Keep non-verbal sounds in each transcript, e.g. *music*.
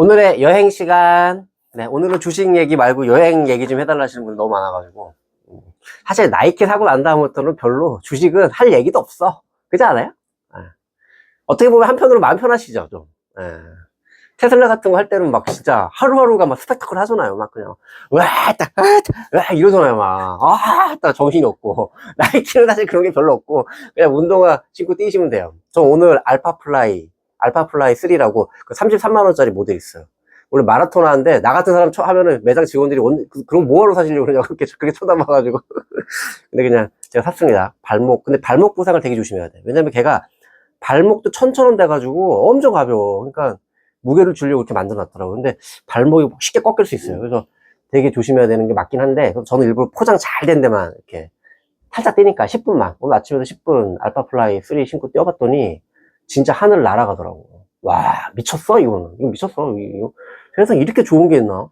오늘의 여행 시간. 네, 오늘은 주식 얘기 말고 여행 얘기 좀 해달라 하시는 분들 너무 많아가지고. 음, 사실 나이키 사고 난 다음부터는 별로 주식은 할 얘기도 없어. 그렇지 않아요? 예. 어떻게 보면 한편으로 마음 편하시죠, 좀. 예. 테슬라 같은 거 할 때는 막 진짜 하루하루가 막 스펙타클 하잖아요. 막 그냥, 와, 딱, 아, 딱, 와, 이러잖아요. 막, 아, 딱 정신이 없고. *laughs* 나이키는 사실 그런 게 별로 없고, 그냥 운동화 신고 뛰시면 돼요. 저 오늘 알파플라이, 알파플라이 3라고 그 33만원짜리 모델 있어요. 원래 마라톤 하는데, 나 같은 사람 쳐 하면은 매장 직원들이 원, 그, 그럼 뭐하러 사시려고 그러냐고 그렇게, 그렇게 쳐다봐가지고. *laughs* 근데 그냥 제가 샀습니다. 발목. 근데 발목 부상을 되게 조심해야 돼. 왜냐면 걔가 발목도 천천원 돼가지고 엄청 가벼워. 그러니까 무게를 주려고 이렇게 만들어놨더라고요. 근데 발목이 쉽게 꺾일 수 있어요. 그래서 되게 조심해야 되는 게 맞긴 한데, 저는 일부러 포장 잘 된 데만 이렇게 살짝 뛰니까 10분만. 오늘 아침에도 10분 알파플라이 3 신고 뛰어봤더니 진짜 하늘 날아가더라고. 와, 미쳤어, 이거는. 이거 미쳤어. 이거. 세상에 이렇게 좋은 게 있나?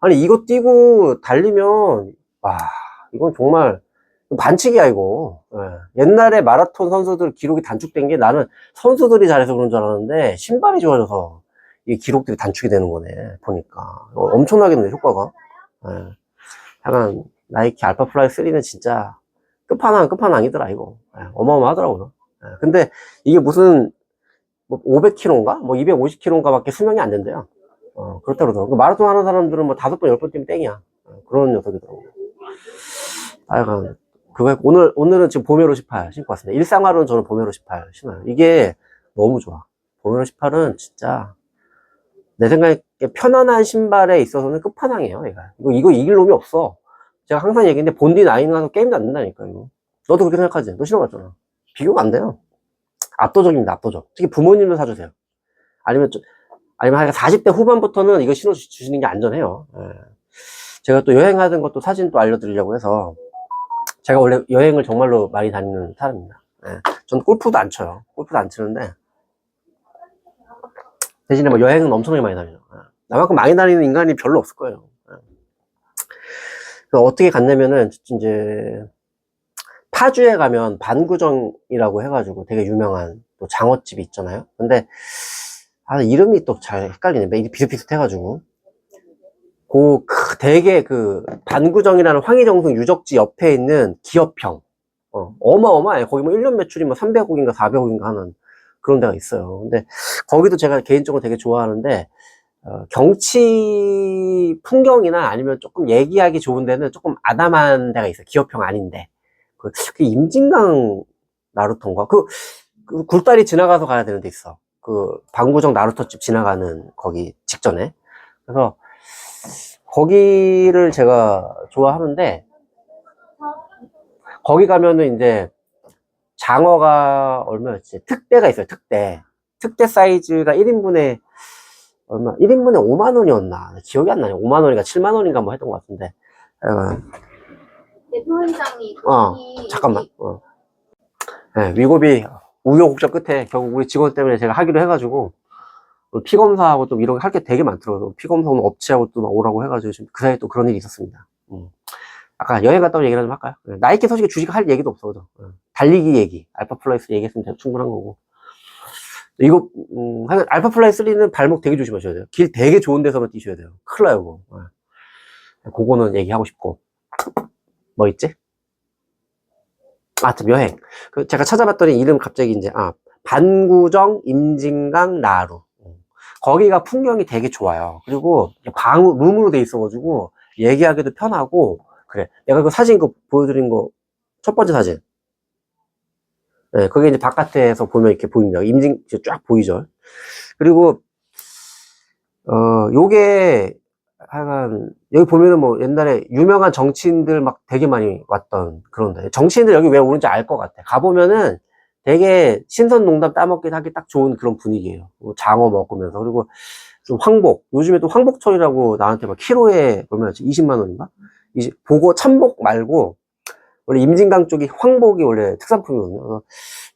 아니, 이거 뛰고 달리면, 와, 이건 정말 반칙이야, 이거. 예. 옛날에 마라톤 선수들 기록이 단축된 게 나는 선수들이 잘해서 그런 줄 알았는데, 신발이 좋아져서 이 기록들이 단축이 되는 거네, 보니까. 어, 엄청나겠네, 효과가. 예. 약간, 나이키 알파플라이 3는 진짜 끝판왕, 끝판왕이더라, 이거. 예, 어마어마하더라고요. 예, 근데 이게 무슨, 뭐 500km인가? 뭐 250km인가 밖에 수명이 안 된대요. 어, 그렇다 그러더라고. 마라톤 하는 사람들은 뭐 다섯 번, 열 번 뛰면 땡이야. 어, 그런 녀석이더라고. 아, 약간, 그거, 오늘, 오늘은 지금 보메로 18 신고 왔습니다. 일상화로는 저는 보메로 18 신어요. 이게 너무 좋아. 보메로 18은 진짜, 내 생각에 편안한 신발에 있어서는 끝판왕이에요, 얘가. 이거, 이거 이길 놈이 없어. 제가 항상 얘기했는데, 본디 나이는 가서 게임도 안 된다니까, 이거. 너도 그렇게 생각하지? 너 신어봤잖아. 비교가 안 돼요. 압도적입니다, 압도적. 특히 부모님도 사주세요. 아니면, 좀- 아니면 한 40대 후반부터는 이거 신어주시는 게 안전해요. 예. 제가 또 여행하는 것도 사진 또 알려드리려고 해서, 제가 원래 여행을 정말로 많이 다니는 사람입니다. 예. 전 골프도 안 쳐요. 골프도 안 치는데, 대신에 뭐 여행은 엄청나게 많이 다녀요. 예. 나만큼 많이 다니는 인간이 별로 없을 거예요. 예. 어떻게 갔냐면은, 이제, 파주에 가면 반구정이라고 해가지고 되게 유명한 또 장어집이 있잖아요. 근데, 아, 이름이 또 잘 헷갈리네. 이게 비슷비슷해가지고. 그, 크- 되게 그, 반구정이라는 황희정성 유적지 옆에 있는 기업형. 어, 어마어마해. 거기 뭐 1년 매출이 뭐 300억인가 400억인가 하는 그런 데가 있어요. 근데 거기도 제가 개인적으로 되게 좋아하는데, 어, 경치 풍경이나 아니면 조금 얘기하기 좋은 데는 조금 아담한 데가 있어요. 기업형 아닌데. 그, 그 임진강 나루토인가? 그, 그 굴다리 지나가서 가야 되는 데 있어. 그 방구정 나루토집 지나가는 거기 직전에. 그래서 거기를 제가 좋아하는데 거기 가면은 이제 장어가 얼마였지? 특대가 있어요. 특대. 특대 사이즈가 1인분에 얼마? 1인분에 5만 원이었나? 기억이 안 나요. 5만 원인가 7만 원인가 뭐 했던 것 같은데. 어, 대표회장이 어, 잠깐만. 어. 네, 위고비 우여곡절 끝에 결국 우리 직원 때문에 제가 하기로 해가지고 피 검사하고 또 이런 거할게 되게 많더라고요. 피 검사 오늘 업체하고 또 막 오라고 해가지고 지금 그 사이에 또 그런 일이 있었습니다. 음. 아까 여행 갔다 온 얘기를 좀 할까요? 네, 나이키 솔직히 주식 할 얘기도 없어. 그죠? 어. 달리기 얘기, 알파 플라이스 얘기했으면 되게 충분한 거고. 이거, 음, 하여간 알파 플라이 3는 발목 되게 조심하셔야 돼요. 길 되게 좋은 데서만 뛰셔야 돼요. 큰일 나요, 그거. 네. 그거는 얘기하고 싶고. 뭐 있지? 아, 참, 여행. 그 제가 찾아봤더니 이름 갑자기 이제, 아, 반구정, 임진강, 나루. 음. 거기가 풍경이 되게 좋아요. 그리고 방, 룸으로 돼 있어가지고 얘기하기도 편하고, 그래. 내가 그 사진 그 보여드린 거, 첫 번째 사진. 네, 그게 이제 바깥에서 보면 이렇게 보입니다. 임진, 쫙 보이죠. 그리고, 어, 요게, 하여간, 여기 보면은 뭐 옛날에 유명한 정치인들 막 되게 많이 왔던 그런 데, 정치인들 여기 왜 오는지 알 것 같아. 가보면은 되게 신선 농담 따먹기 하기 딱 좋은 그런 분위기예요. 뭐 장어 먹으면서. 그리고 좀 황복. 요즘에 또 황복철이라고 나한테 막 키로에 얼마였지? 20만 원인가? 보고 참복 말고 원래 임진강 쪽이 황복이 원래 특산품이거든요.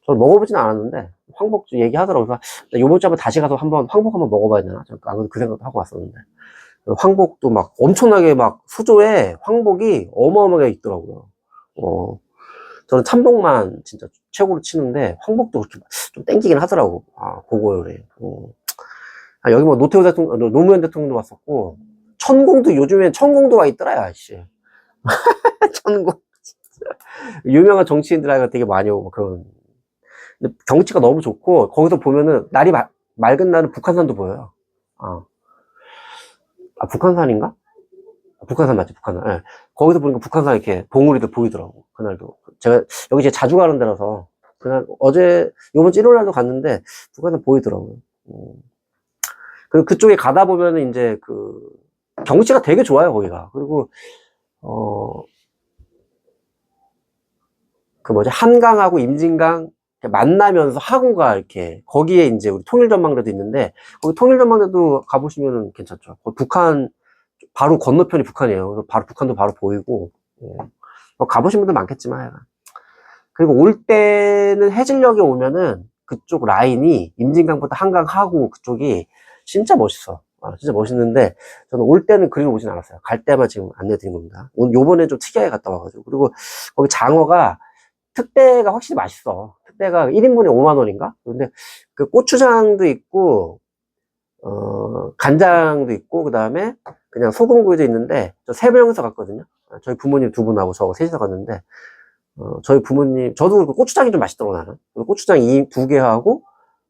저는 먹어보진 않았는데 황복 좀 얘기하더라고요. 요번 주에 한번 다시 가서 한번 황복 한번 먹어봐야 되나? 저안 그래도 그 생각도 하고 왔었는데 황복도 막 엄청나게 막 수조에 황복이 어마어마하게 있더라고요. 어, 저는 참복만 진짜 최고로 치는데 황복도 그렇게 좀 땡기긴 하더라고. 아, 그거요래. 어. 아, 여기 뭐 노태우 대통령, 노- 노무현 대통령도 왔었고, 천공도 요즘엔 천공도 와 있더라, 야, 씨. *laughs* 천공. 유명한 정치인들하고 되게 많이 오고, 그런. 근데 경치가 너무 좋고, 거기서 보면은, 날이 마- 맑은 날은 북한산도 보여요. 아, 아 북한산인가? 아, 북한산 맞지, 북한산. 예. 거기서 보니까 북한산 이렇게 봉우리도 보이더라고, 그날도. 제가, 여기 이제 자주 가는 데라서, 그날, 어제, 요번 주 일요일 날도 갔는데, 북한산 보이더라고요. 음. 그리고 그쪽에 가다 보면은 이제 그, 경치가 되게 좋아요, 거기가. 그리고, 어, 그 뭐지, 한강하고 임진강 만나면서 하구가 이렇게, 거기에 이제 우리 통일전망대도 있는데, 거기 통일전망대도 가보시면은 괜찮죠. 북한, 바로 건너편이 북한이에요. 그래서 바로 북한도 바로 보이고, 예. 뭐 가보신 분들 많겠지만. 그리고 올 때는 해질녘에 오면은 그쪽 라인이 임진강부터 한강 하구 그쪽이 진짜 멋있어. 아, 진짜 멋있는데 저는 올 때는 그리고 오진 않았어요. 갈 때만 지금 안내 드린 겁니다. 오늘 요번에 좀 특이하게 갔다 와가지고. 그리고 거기 장어가 특대가 확실히 맛있어. 특대가 1인분에 5만 원인가? 근데 그 고추장도 있고, 어, 간장도 있고, 그 다음에 그냥 소금구이도 있는데 저 세 명이서 갔거든요. 아, 저희 부모님 두 분하고 저 셋이서 갔는데 어, 저희 부모님, 저도 고추장이 좀 맛있더라고, 나는. 고추장 이두개 하고,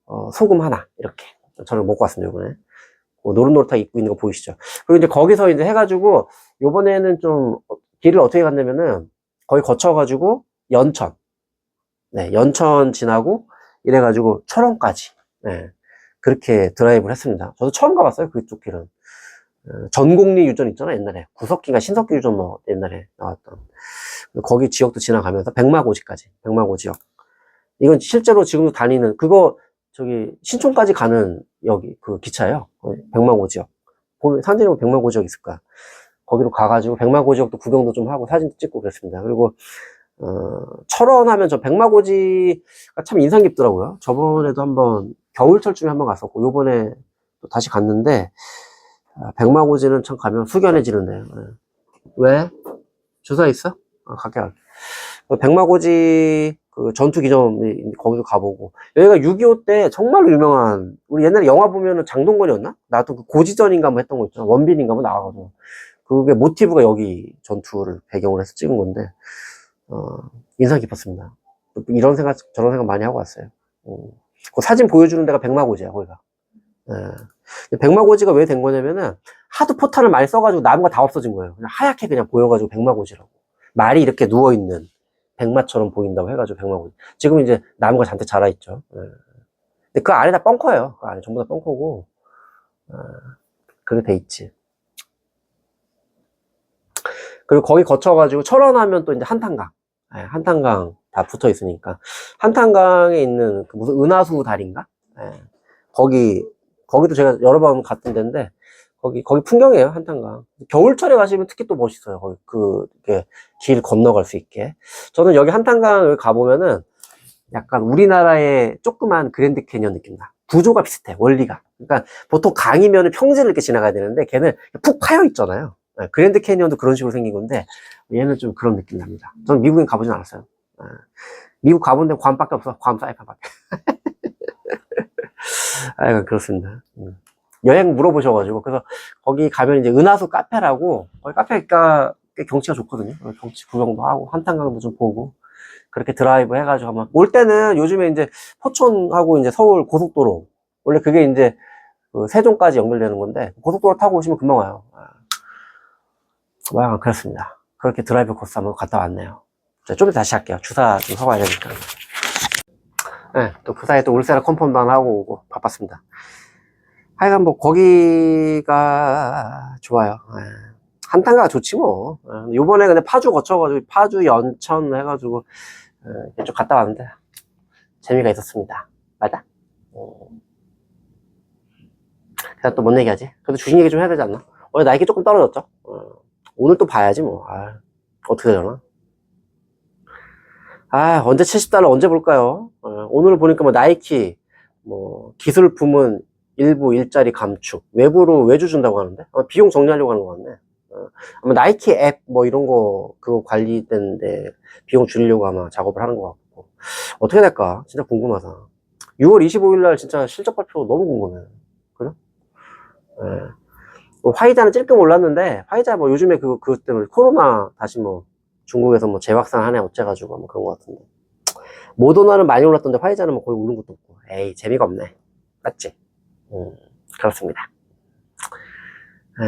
어, 소금 하나, 이렇게. 저는 먹고 왔습니다, 이번에. 뭐 노릇노릇하게 입고 있는 거 보이시죠? 그리고 이제 거기서 이제 해가지고, 요번에는 좀, 어, 길을 어떻게 갔냐면은, 거기 거쳐가지고, 연천. 네, 연천 지나고, 이래가지고, 철원까지. 네. 그렇게 드라이브를 했습니다. 저도 처음 가봤어요, 그쪽 길은. 어, 전곡리 유전 있잖아, 옛날에. 구석기가 신석기 유전 뭐, 옛날에 나왔던. 거기 지역도 지나가면서 백마고지까지 백마고 지역 이건 실제로 지금도 다니는 그거 저기 신촌까지 가는 여기 그 기차예요 어, 백마고 지역 상진에 보면 백마고 지역 있을 거야 거기로 가가지고 백마고 지역도 구경도 좀 하고 사진도 찍고 그랬습니다 그리고 어, 철원 하면 저 백마고지가 참 인상 깊더라고요 저번에도 한번 겨울철쯤에 한번 갔었고 요번에 또 다시 갔는데 아, 백마고지는 참 가면 숙연해지는데요 예. 왜? 주사 있어? 아, 갈게, 갈게. 그 백마고지 그 전투 기점이 거기도 가보고 여기가 6.25 때 정말로 유명한 우리 옛날에 영화 보면은 장동건이었나? 나도 그 고지전인가 뭐 했던 거 있잖아 원빈인가 뭐 나와가지고 그게 모티브가 여기 전투를 배경으로 해서 찍은 건데 어, 인상 깊었습니다 이런 생각 저런 생각 많이 하고 왔어요 어. 그 사진 보여주는 데가 백마고지야 거기가 예. 백마고지가 왜 된 거냐면은 하도 포탄을 많이 써가지고 나무가 다 없어진 거예요 그냥 하얗게 그냥 보여가지고 백마고지라고 말이 이렇게 누워있는 백마처럼 보인다고 해가지고 백마고지. 지금 이제 나무가 잔뜩 자라있죠. 예. 근데 그 안에 다 벙커예요. 그 안에 전부 다 벙커고, 어, 그렇게 돼 있지. 그리고 거기 거쳐가지고 철원하면 또 이제 한탄강. 예, 한탄강 다 붙어 있으니까. 한탄강에 있는 그 무슨 은하수 다리인가? 예, 거기, 거기도 제가 여러 번 갔던 데인데, 거기, 거기 풍경이에요, 한탄강. 겨울철에 가시면 특히 또 멋있어요. 거기 그, 이렇게 길 건너갈 수 있게. 저는 여기 한탄강을 가보면은 약간 우리나라의 조그만 그랜드 캐니언 느낌 나. 구조가 비슷해, 원리가. 그러니까 보통 강이면 평지를 이렇게 지나가야 되는데 걔는 푹 파여 있잖아요. 예, 그랜드 캐니언도 그런 식으로 생긴 건데 얘는 좀 그런 느낌 납니다. 저는 미국엔 가보진 않았어요. 예. 미국 가본 데는 괌밖에 없어. 괌 사이파밖에. 아, *laughs* 그렇습니다. 음. 여행 물어보셔가지고 그래서 거기 가면 이제 은하수 카페라고 거기 카페가 꽤 경치가 좋거든요. 경치 구경도 하고 한탄강도 좀 보고 그렇게 드라이브 해가지고 한번 올 때는 요즘에 이제 포천하고 이제 서울 고속도로 원래 그게 이제 그 세종까지 연결되는 건데 고속도로 타고 오시면 금방 와요. 아, 와 그렇습니다. 그렇게 드라이브 코스 한번 갔다 왔네요. 자, 좀 이따 다시 할게요. 주사 좀 하고 와야 되니까. 네, 또그 사이에 또 울세라 컨펌도 하나 하고 오고 바빴습니다. 하여간 뭐 거기가 좋아요. 예. 한탄가가 좋지 뭐. 예. 요번에 근데 파주 거쳐가지고 파주 연천 해가지고 예, 좀 갔다 왔는데 재미가 있었습니다. 맞아? 어. 그래서 또뭔 얘기하지? 그래도 주식 얘기 좀 해야 되지 않나? 오늘 나이키 조금 떨어졌죠? 어. 오늘 또 봐야지 뭐. 아, 어떻게 되려나? 아, 언제 70달러 언제 볼까요? 어, 오늘 보니까 뭐 나이키, 뭐 기술품은 일부 일자리 감축, 외부로 외주 준다고 하는데 아마 비용 정리하려고 하는 것 같네. 어, 아마 나이키 앱 뭐 이런 거 그거 관리되는데 비용 줄이려고 아마 작업을 하는 것 같고 어떻게 될까? 진짜 궁금하다. 6월 25일 날 진짜 실적 발표 너무 궁금해. 그래? 예. 뭐 화이자는 찔끔 올랐는데, 화이자 뭐 요즘에 그, 그것 때문에 코로나 다시 뭐 중국에서 뭐 재확산하네 어째가지고 뭐 그런 것 같은데. 모더나는 많이 올랐던데 화이자는 뭐 거의 오른 것도 없고. 에이, 재미가 없네. 맞지? 음, 그렇습니다. 에.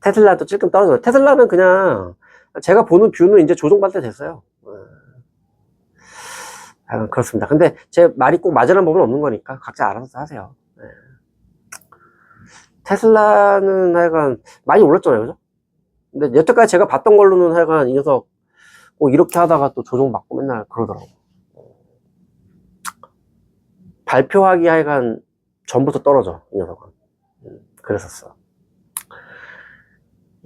테슬라도 찔끔 떨어져요. 테슬라는 그냥 제가 보는 뷰는 이제 조정받을 때 됐어요. 에. 아, 그렇습니다. 근데 제 말이 꼭 맞으라는 법은 없는 거니까 각자 알아서 하세요. 예. 테슬라는 하여간 많이 올랐잖아요. 그죠? 근데 여태까지 제가 봤던 걸로는 하여간 이 녀석 꼭 이렇게 하다가 또 조정받고 맨날 그러더라고. 발표하기 하여간 전부터 떨어져, 이 녀석은. 음, 그랬었어.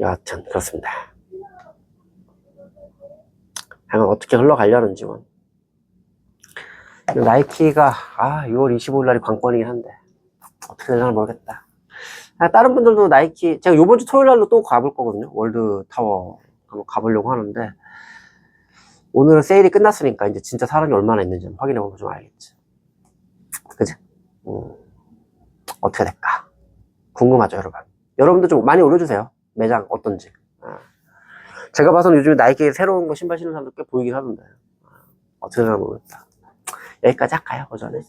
여하튼, 그렇습니다. 하여간 어떻게 흘러가려는지, 뭐. 나이키가 아 6월 25일 날이 관건이긴 한데 어떻게 되려나 모르겠다 아, 다른 분들도 나이키 제가 요번 주 토요일 날로 또 가볼 거거든요. 월드 타워 한번 가보려고 하는데 오늘은 세일이 끝났으니까 이제 진짜 사람이 얼마나 있는지 확인해 보면 좀 알겠지. 그지? 음, 어떻게 될까? 궁금하죠 여러분? 여러분도 좀 많이 올려주세요. 매장 어떤지. 아. 제가 봐서는 요즘에 나이키 새로운 거 신발 신는 사람들 꽤 보이긴 하던데. 아, 어떻게 되나 모르겠다. 여기까지 할까요, 오전에?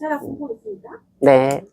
네.